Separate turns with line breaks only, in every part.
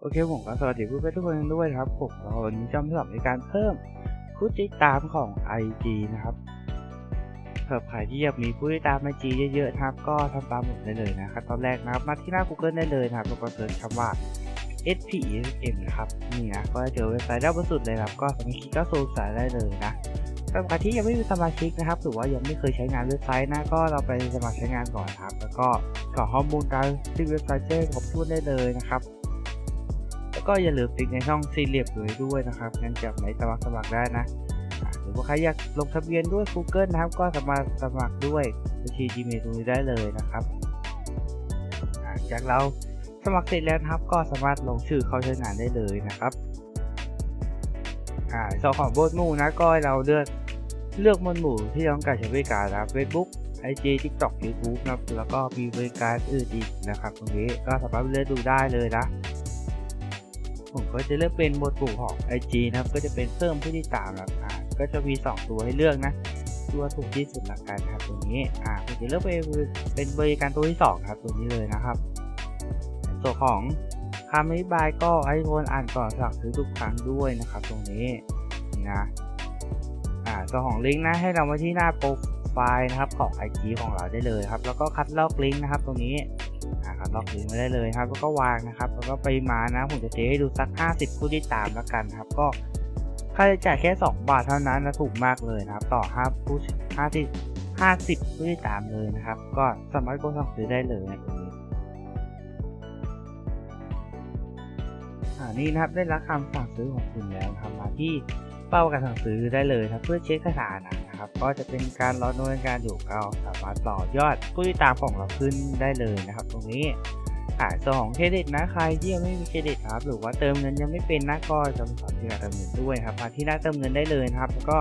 โอเคผมก็สวัสดีผู้เพื่อนทุกคนด้วยครับผมวันนี้จะมาสอนในการเพิ่มผู้ติดตามของ IG นะครับสำหรับใครที่อยากมีผู้ติดตาม IG เยอะๆนะครับ ก็ทำตามผมได้เลยนะครับตอนแรกนะครับมาที่หน้า Google ได้เลยนะครับแล้วก็เสิร์ชคำว่า SPSM นะครับนี่นะก็จะเจอเว็บไซต์ด้านบนสุดเลยนะครับก็สามารถคลิกเข้าสู่สายได้เลยนะสำหรับใครที่ยังไม่มีสมาชิกนะครับหรือว่ายังไม่เคยใช้งานเว็บไซต์นะก็เราไปสมัครใช้งานก่อนนะครับ แล้วก็กรอกข้อมูลการที่เว็บไซต์แจ้งครบถ้วนได้เลยนะครับ ก็อย่าลืมติดในช่องสี่เหลี่ยมเลยด้วยนะครับงั้นจะไม่สมัครสมัครได้นะหรือว่าใครอยากลงทะเบียนด้วย Google นะครับ ก็สามารถสมัครด้วยบัญชี Gmail ตรงนี้ได้เลยนะครับ จากเราสมัครเสร็จแล้วครับ ก็สามารถลงชื่อเข้าใช้งานได้เลยนะครับอ่าส่วนของโบสมู่นะก็เราเลือกเลือกหมวดหมู่ที่ต้องการใช้บริการนะครับ Facebook IG TikTok YouTube นะครับแล้วก็มีบริการอื่นอีกนะครับตรงนี้ก็สามารถเลือกดูได้เลยนะ ผมก็จะเลือกเป็นหมวดหมู่ของ IG นะครับ ก็จะเป็นเพิ่มผู้ติดตามนะครับอ่าก็จะมี 2 ตัวให้เลือกนะ ตัวถูกที่สุดหละกันครับตรงนี้ อ่าผมจะเลือกเป็นเป็นบริการตัวที่ 2 ครับตรงนี้เลยนะครับ ส่วนของคำอธิบายก็ให้คนอ่านก่อนสั่งซื้อทุกครั้งด้วยนะครับ ตรงนี้นี่นะ อ่าส่วนของลิงก์นะให้เรามาที่หน้าโปรไฟล์นะครับของ IG ของเราได้เลยครับ แล้วก็คัดลอกลิงก์นะครับ ตรงนี้ อ่าครับล็อกลิงก์ไม่ได้เลยครับ แล้วก็วางนะครับ แล้วก็ไปมานะผมจะเทให้ดูสัก 50 ผู้ที่ตามแล้วกันครับ ก็ค่าใช้จ่ายแค่ 2 บาทเท่านั้นนะถูกมากเลยนะครับ ต่อ5ผู้50 50ผู้ที่ตามเลยนะครับ ก็สามารถกดสั่งซื้อได้เลยนะตรงนี้อ่านี่นะครับได้รับคำสั่งซื้อของคุณแล้วครับมาที่ เป้าการสั่งซื้อได้เลยครับเพื่อเช็คสถานะนะครับ ก็จะเป็นการรอดำเนินการอยู่เราสามารถต่อยอดผู้ติดตามของเราขึ้นได้เลยนะครับ ตรงนี้อ่าส่วนของเครดิตนะใครที่ยังไม่มีเครดิตครับ หรือว่าเติมเงินยังไม่เป็นนะก็จะมาสอนที่การเติมเงินด้วยครับมาที่หน้าเติมเงินได้เลยครับแล้วก็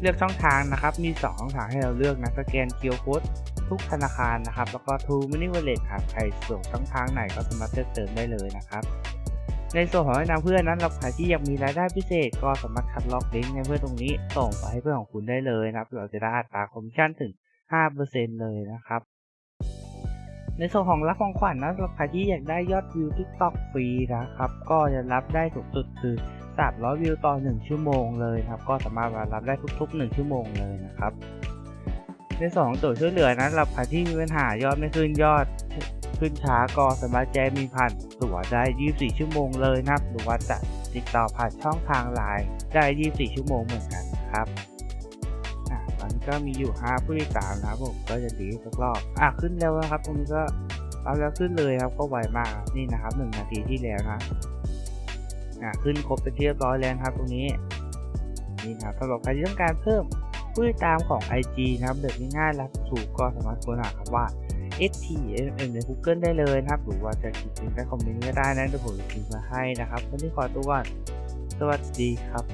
เลือกช่องทางนะครับ มี2ช่องทางให้เราเลือกนะสแกนคิวโค้ดทุกธนาคารนะครับ แล้วก็ True Money Wallet ครับใครส่งช่องทางไหนก็สามารถเลือกเติมได้เลยนะครับ ในส่วนของแนะนำเพื่อนนั้นเราใครที่อยากมีรายได้พิเศษ ก็สามารถคัดลอกลิงก์ให้เพื่อนตรงนี้ ส่งไปให้เพื่อนของคุณได้เลยนะครับเราจะได้อัตราคอมมิชชั่นถึง 5%เลยนะครับ ในส่วนของรับของขวัญนะสำหรับใครที่อยากได้ยอดวิว TikTok ฟรีนะครับ ก็จะรับได้สูงสุดคือ300วิวต่อ 1 ชั่วโมงเลยครับ ก็สามารถรับได้ทุกๆ 1 ชั่วโมงเลยนะครับ ในส่วนของตัวช่วยเหลือนะสำหรับใครที่มีปัญหายอดไม่ขึ้นยอดขึ้นช้าก็สามารถแจ้งมีผ่านตั๋วได้ 24 ชั่วโมงเลยนะครับหรือว่าจะติดต่อผ่านช่องทางไลน์ได้ 24 ชั่วโมงเหมือนกันนะครับอะตอนนี้ก็มีอยู่ 5 ผู้ติดตามนะครับผมก็จะดีสักรอบอะขึ้นแล้วนะครับตรงนี้ก็เอาแล้วขึ้นเลยครับก็ไวมากนี่นะครับ1นาทีที่แล้วนะอะขึ้นครบเป็นที่เรียบร้อยแล้วนะครับ ตรงนี้นี่นะครับสำหรับใครที่ต้องการเพิ่ม ผู้ติดตามของ IG นะครับแบบง่ายๆและถูกก็สามารถค้นหาคำว่า S T M M ใน Google ได้เลยนะครับ หรือว่าจะคลิกลิงก์ใต้คอมเมนต์ก็ได้นะเดี๋ยวผมจะพิมพ์มาให้นะครับวันนี้ขอตัวก่อนสวัสดีครับ